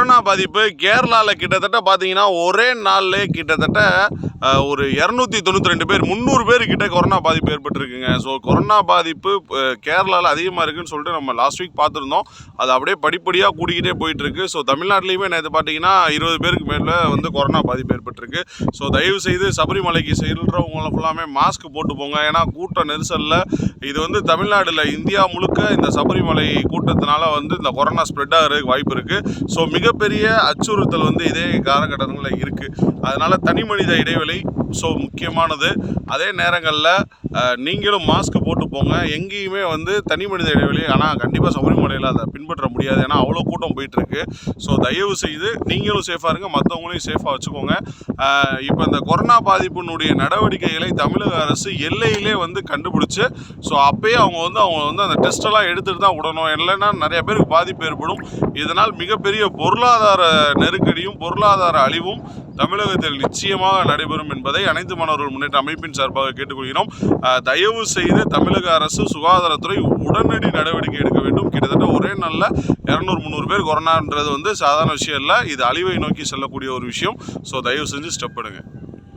Corona பாதிப்பு கேரளாவில் கிட்டத்தட்ட பார்த்தீங்கன்னா ஒரே நாள்லே கிட்டத்தட்ட ஒரு இரநூத்தி தொண்ணூற்றி ரெண்டு பேர் முந்நூறு பேர் கிட்ட கொரோனா பாதிப்பு ஏற்பட்டிருக்குங்க. ஸோ கொரோனா பாதிப்பு கேரளாவில் அதிகமாக இருக்குன்னு சொல்லிட்டு நம்ம லாஸ்ட் வீக் பார்த்துருந்தோம் அது அப்படியே படிப்படியாக கூடிக்கிட்டே போயிட்டுருக்கு. ஸோ தமிழ்நாட்டிலையுமே நேற்று பார்த்தீங்கன்னா இருபது பேருக்கு மேலே வந்து கொரோனா பாதிப்பு ஏற்பட்டிருக்கு. ஸோ தயவு செய்து சபரிமலைக்கு செல்றவங்க ஃபுல்லாமே மாஸ்க் போட்டு போங்க. ஏன்னா கூட்ட நெரிசலில் இது வந்து தமிழ்நாடில் இந்தியா முழுக்க இந்த சபரிமலை கூட்டத்தினால வந்து இந்த கொரோனா ஸ்ப்ரெட் ஆகிறதுக்கு வாய்ப்பு இருக்குது ஸோ மிக மிகப்பெரிய அச்சுறுத்தல் வந்து இதே காலகட்டங்களில் இருக்குது அதனால் தனி மனித இடைவெளி ஸோ முக்கியமானது. அதே நேரங்களில் நீங்களும் மாஸ்க் போட்டு போங்க. எங்கேயுமே வந்து தனி மனித இடைவெளி ஆனால் கண்டிப்பாக சபரிமலையில் அதை பின்பற்ற முடியாது. ஏன்னா அவ்வளோ கூட்டம் போயிட்டுருக்கு. ஸோ தயவு செய்து நீங்களும் சேஃபாக இருங்க. மற்றவங்களையும் சேஃபாக வச்சுக்கோங்க. இப்போ இந்த கொரோனா பாதிப்பினுடைய நடவடிக்கைகளை தமிழக அரசு எல்லையிலே வந்து கண்டுபிடிச்சு ஸோ அப்பயே அவங்க வந்து அவங்க வந்து அந்த டெஸ்ட்டெல்லாம் எடுத்துகிட்டு தான் விடணும். இல்லைன்னா நிறைய பேருக்கு பாதிப்பு ஏற்படும். இதனால் மிகப்பெரிய பொருள் பொருளாதார நெருக்கடியும் பொருளாதார அழிவும் தமிழகத்தில் நிச்சயமாக நடைபெறும் என்பதை அனைத்து மாணவர்கள் முன்னேற்ற அமைப்பின் சார்பாக கேட்டுக்கொள்கிறோம். தயவு செய்து தமிழக அரசு சுகாதாரத்துறை உடனடி நடவடிக்கை எடுக்க வேண்டும். கிட்டத்தட்ட ஒரே நாளில் இரநூறு முந்நூறு பேர் கொரோனான்றது வந்து சாதாரண விஷயம் இல்லை. இது அழிவை நோக்கி செல்லக்கூடிய ஒரு விஷயம். ஸோ தயவு செஞ்சு ஸ்டெப் எடுங்க.